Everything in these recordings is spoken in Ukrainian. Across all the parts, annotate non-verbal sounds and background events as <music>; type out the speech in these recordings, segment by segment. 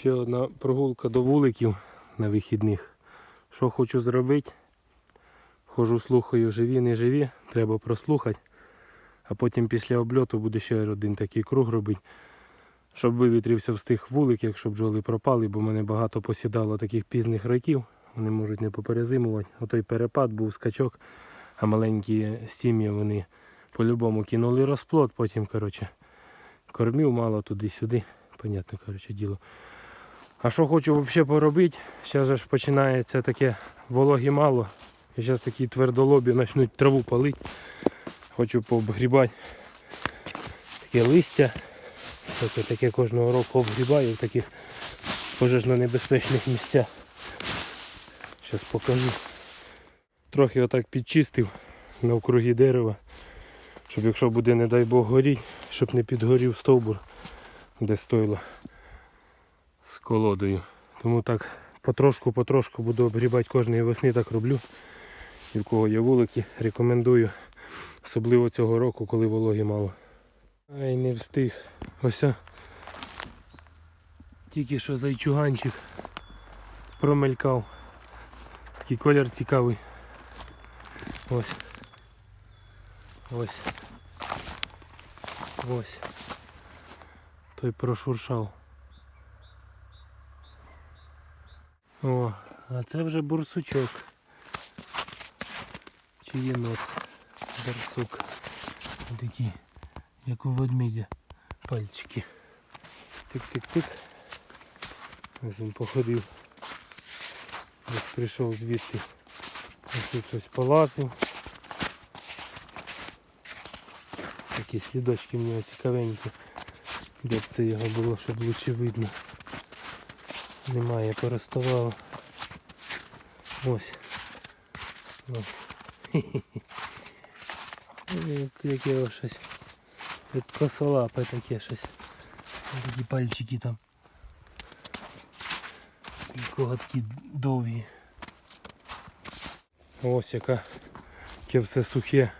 Ще одна прогулка до вуликів на вихідних. Що хочу зробити? Хожу, слухаю, живі, не живі, треба прослухати. А потім після обльоту буде ще один такий круг робити, щоб вивітрився з тих вуликів, щоб бджоли пропали, бо мене багато посідало таких пізних років. Вони можуть не поперезимувати. Отой перепад був скачок, а маленькі сім'ї вони по-любому кинули розплод, потім, коротше, кормів мало туди-сюди. Понятно, коротше, діло. А що хочу взагалі поробити? Зараз же ж починається таке вологі мало. І зараз такі твердолобі почнуть траву палити. Хочу пообгрібати таке листя. Таке, таке кожного року обгрібаю в таких пожежно-небезпечних місцях. Зараз покажу. Трохи отак підчистив навкруги дерева, щоб якщо буде, не дай Бог, горіть, щоб не підгорів стовбур, де стойло колодою. Тому так потрошку-потрошку буду обгрібати кожної весни, так роблю. І в кого є вулики, рекомендую. Особливо цього року, коли вологи мало. Ай, не встиг. Ось. Тільки що зайчуганчик промелькав. Такий колір цікавий. Ось. Ось. Ось. Той прошуршав. О, а це вже бурсучок. Чи єнот. Барсук. Такі, як у ведмедя, пальчики. Тик-тик-тик. Ось він походив. Ось прийшов звідти. Ось тут щось полазив. Такі слідочки в нього цікавенькі. Де б це його було, щоб лучше видно. Немає, переставало. Ось. Ось. <laughs> Як- Яке ось щось. Як косолапе таке щось. Такі пальчики там. І коготки довгі. Ось яка яке все сухе.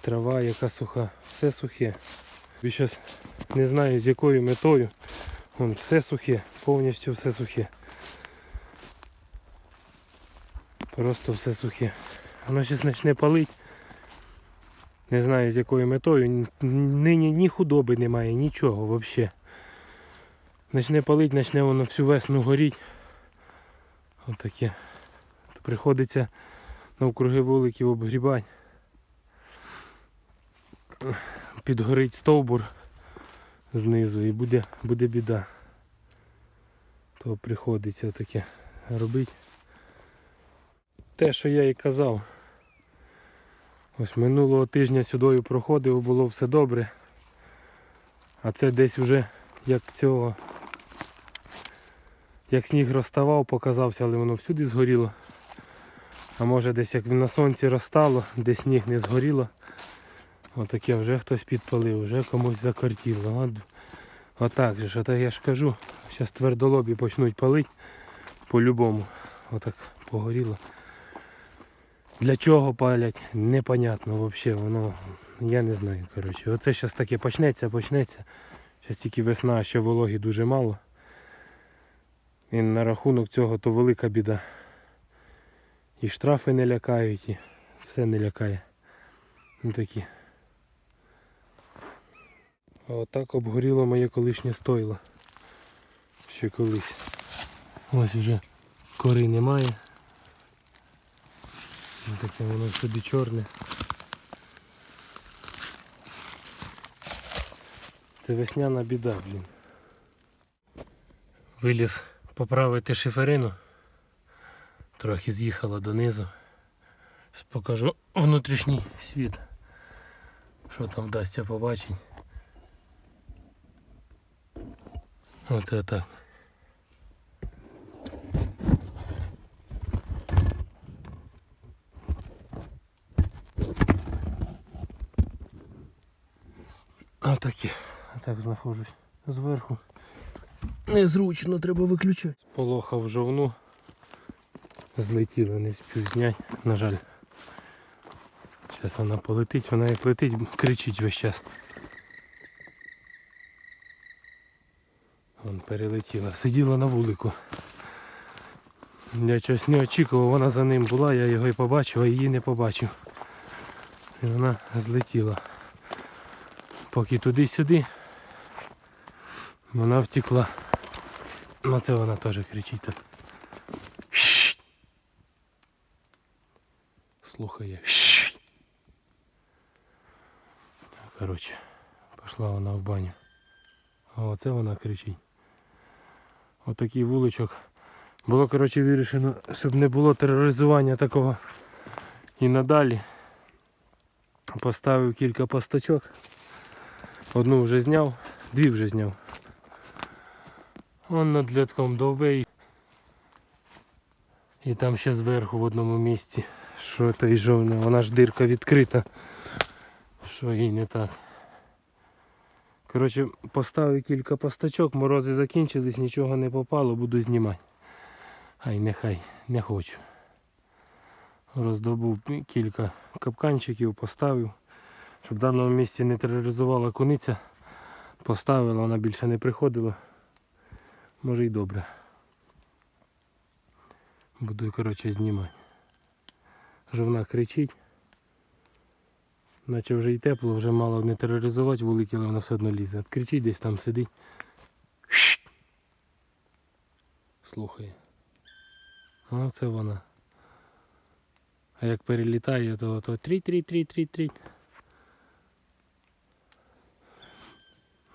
Трава яка суха. Все сухе. Я зараз не знаю з якою метою. Вон все сухе, повністю все сухе. Просто все сухе. Воно зараз почне палити. Не знаю з якою метою. Нині ні худоби немає, нічого взагалі. Почне палити, почне воно всю весну горіть. Отаке. Приходиться навкруги вуликів обгрібати. Підгорить стовбур знизу і буде, буде біда. То приходиться таке робити. Те, що я і казав. Ось минулого тижня сюдою проходив, було все добре. А це десь уже як цього. Як сніг розставав, показався, але воно всюди згоріло. А може десь як на сонці розстало, де сніг не згоріло. Отаке вже хтось підпалив, вже комусь закортіло. От, отак же ж, отак я ж кажу. Зараз твердолобі почнуть палити по-любому. Отак погоріло. Для чого палять, непонятно взагалі. Воно, я не знаю. коротше. Оце зараз таке почнеться, почнеться. Зараз тільки весна, ще вологі дуже мало. І на рахунок цього то велика біда. І штрафи не лякають, і все не лякає. Ну такі. Отак обгоріло моє колишнє стойло. Ще колись. Ось вже кори немає. Таке воно всюди чорне. Це весняна біда, блін. Виліз поправити шиферину. Трохи з'їхала донизу. Покажу внутрішній світ. Що там вдасться побачити. Оце так. Отакі. Так знаходжусь зверху. Незручно, треба виключати. Полохав жовну. Злетіла, не зняти, на жаль. Зараз вона полетить, вона як летить, кричить весь час. Вон перелетіла. Сиділа на вулику. Я щось не очікував, вона за ним була, я його і побачив, а її не побачив. І вона злетіла. Поки туди-сюди вона втекла. Ну це вона теж кричить так. Слухає. Коротше, пішла вона в баню. А оце вона кричить. Отакий вуличок. Було, коротше, вирішено, щоб не було тероризування такого і надалі. Поставив кілька постачок. Одну вже зняв, дві вже зняв. Вон над льотком довбий. І там ще зверху в одному місці. Що то й жовне, вона ж дирка відкрита. Що їй не так. Коротше, поставив кілька постачок, морози закінчились, нічого не попало, буду знімати. Ай нехай, не хочу. Роздобув кілька капканчиків, поставив, щоб в даному місці не тероризувала куниця. Поставила, вона більше не приходила. Може й добре. Буду, коротше, знімати. Жовна кричить. Наче вже й тепло, вже мало не тероризувати вулики, але вона все одно лізе. Кричить десь там сидить. Слухає. А це вона. А як перелітає, то, то трі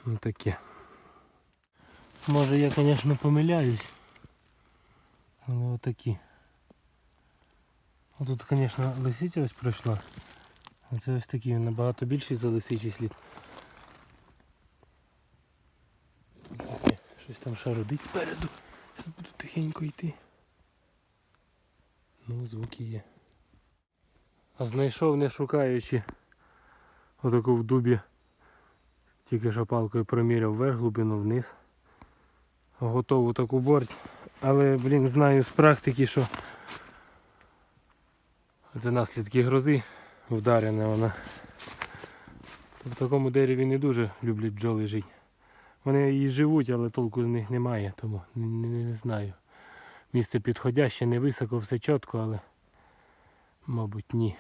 Ну таке. Може я, звісно, помиляюсь. Але отакі. Тут, звісно, лисиця ось пройшла. А це ось такий набагато більший за лисичий слід. Таке, Щось там шарудить спереду. Зараз буду тихенько йти. Ну, звуки є. А знайшов не шукаючи отаку в дубі. Тільки що палкою проміряв вверх, глибину вниз. Готову таку борть. Але, блін, знаю з практики, що це наслідки грози вдарена вона. В такому дереві не дуже люблять бджоли жити. Вони і живуть, але толку з них немає, тому не, не, не знаю. Місце підходяще, не високо, все чітко, але мабуть ні.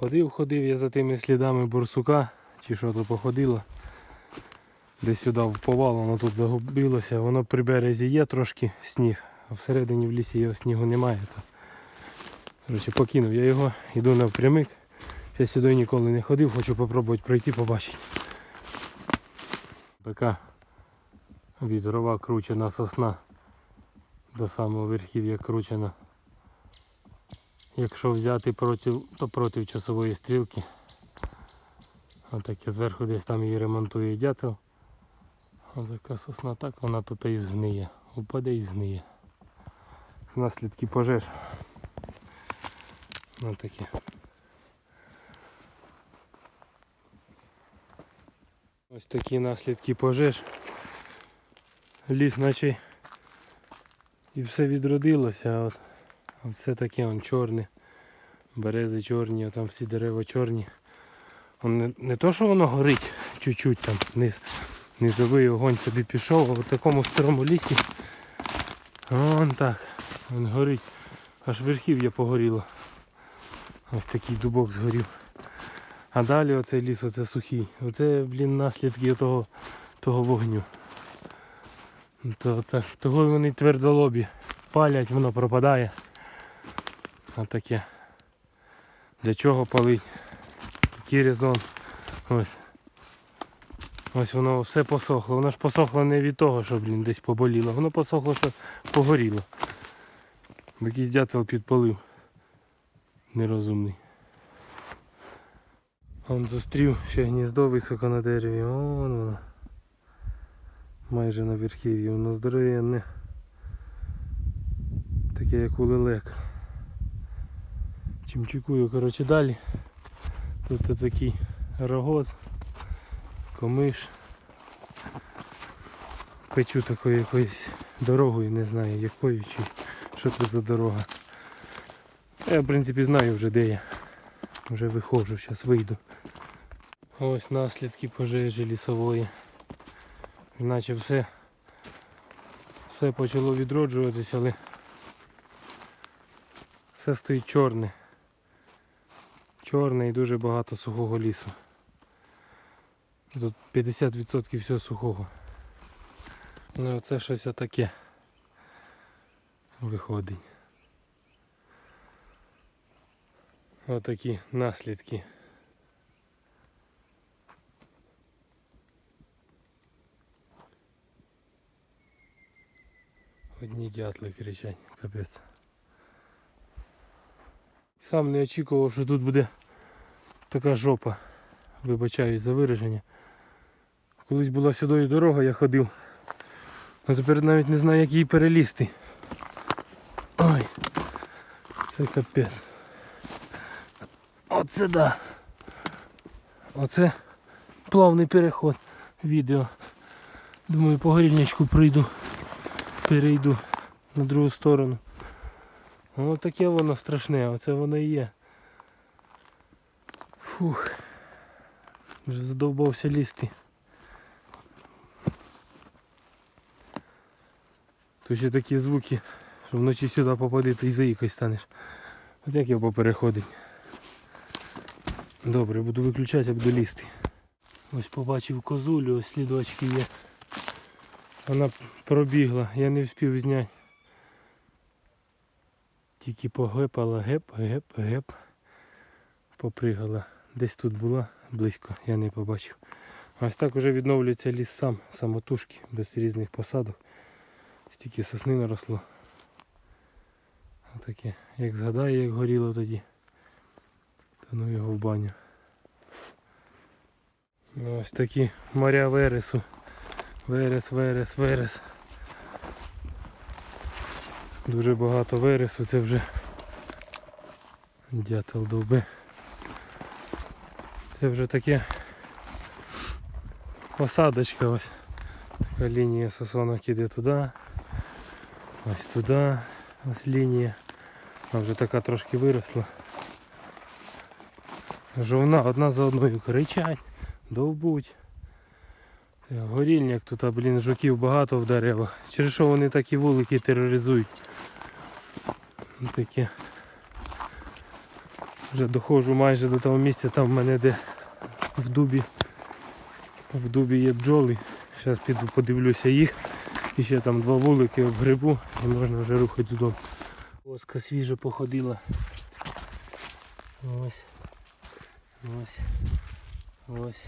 Ходив, ходив я за тими слідами борсука, чи що то походило. Десь сюди вповало, воно тут загубилося, воно при березі є трошки сніг, а всередині в лісі його снігу немає. То... Коротше, покинув я його, йду навпрямик. Я сюди ніколи не ходив, хочу спробувати пройти, побачити. Така вітрова кручена сосна до самого верхів'я кручена. Якщо взяти проти, то проти часової стрілки. Отак я зверху десь там її ремонтує дятел. Отака сосна так, вона тут і згниє. Упаде і згниє. Наслідки пожеж. Ось таке. Ось такі наслідки пожеж. Ліс наче і все відродилося, от все таке он чорне. Берези чорні, а там всі дерева чорні. Не, не то, що воно горить чуть-чуть там низ, низовий огонь собі пішов, а в такому старому лісі. Вон так. Він горить. Аж верхів'я погоріло. Ось такий дубок згорів. А далі оцей ліс, оце сухий. Оце, блін, наслідки того, того вогню. То, так, того вони твердолобі. Палять, воно пропадає. Отаке. Для чого палить? Який резон. Ось. Ось воно все посохло. Воно ж посохло не від того, що блін, десь поболіло. Воно посохло, що погоріло. Бо якийсь дятел підпалив. Нерозумний. Он зустрів ще гніздо високо на дереві. Вон воно. Майже на верхів'ї. Воно здоровенне. Таке як у лелек. Чимчикую, коротше, далі. Тут такий рогоз, комиш. Печу такою якоюсь дорогою, не знаю якою чи що це за дорога. Я в принципі знаю вже де я. Вже виходжу, зараз вийду. Ось наслідки пожежі лісової. Іначе все, все почало відроджуватися, але все стоїть чорне. Чорне і дуже багато сухого лісу. Тут 50% всього сухого. Ну це щось таке виходить. Отакі наслідки. Одні дятли кричать, капець. Сам не очікував, що тут буде така жопа. Вибачаюсь за вираження. Колись була сюди дорога, я ходив. А тепер навіть не знаю, як її перелізти. Ой, це капець. Оце да. Оце плавний переход. Відео. Думаю, по горільничку прийду. Перейду на другу сторону. Воно таке воно страшне, оце воно і є. Фух. Вже задовбався лізти. Тут ще такі звуки, що вночі сюди попади, ти і заїкою станеш. От як його попереходить. Добре, буду виключати, як долізти. Ось побачив козулю, ось слідочки є. Вона пробігла, я не встиг зняти. Тільки погепала, геп, геп, геп. Попригала. Десь тут була близько, я не побачив. Ось так вже відновлюється ліс сам, самотужки, без різних посадок. Стільки сосни наросло. Отаке. Як згадаю, як горіло тоді. Та ну його в баню. Ну, Ось такі моря вересу. Верес, верес, верес. Дуже багато вересу, це вже дятел довби. Це вже таке посадочка ось. Така лінія сосонок іде туди. Ось туди. Ось лінія. Вона вже така трошки виросла. Жовна одна за одною кричать, довбуть. Горільник тут, блін, жуків багато в деревах. Через що вони такі вулики тероризують. Ну, Таке. Вже доходжу майже до того місця, там в мене де в дубі. В дубі є бджоли. Зараз піду подивлюся їх. І ще там два вулики обгребу і можна вже рухати додому. Оска свіжо походила. Ось. Ось. Ось.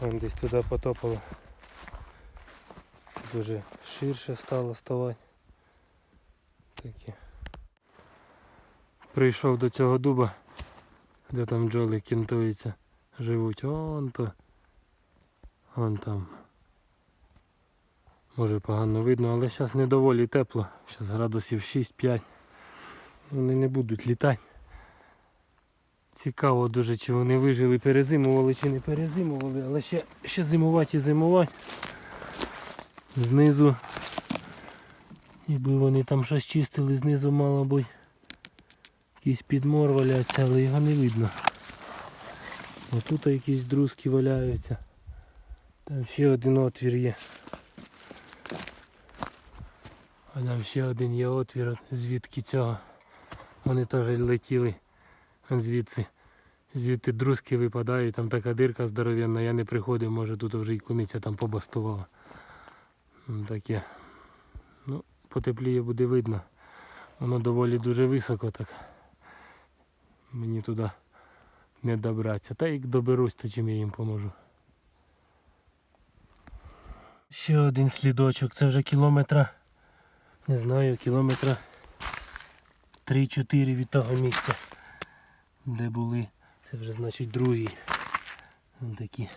Вон десь туди потопало. Дуже ширше стало ставати. Таке. Прийшов до цього дуба, де там бджоли кінтуються, живуть. Вон то. Вон там. Може погано видно, але зараз не доволі тепло. Зараз градусів 6-5. Вони не будуть літати. Цікаво дуже, чи вони вижили, перезимували чи не перезимували, але ще, ще зимувати і зимувати. Знизу. Ніби вони там щось чистили, знизу мало бути. Якийсь підмор валяється, але його не видно. Отут якісь друзки валяються. Там ще один отвір є. А там ще один є отвір, звідки цього. Вони теж летіли звідси. Звідти друзки випадають, там така дирка здоровенна, я не приходив, може тут вже і куниця там побастувала. Ну, Таке. Потепліє буде видно. Воно доволі дуже високо так. Мені туди не добратися. Та як доберусь, то чим я їм поможу. Ще один слідочок, це вже кілометра. Не знаю, кілометра 3-4 від того місця, де були. Це вже значить другий. Такі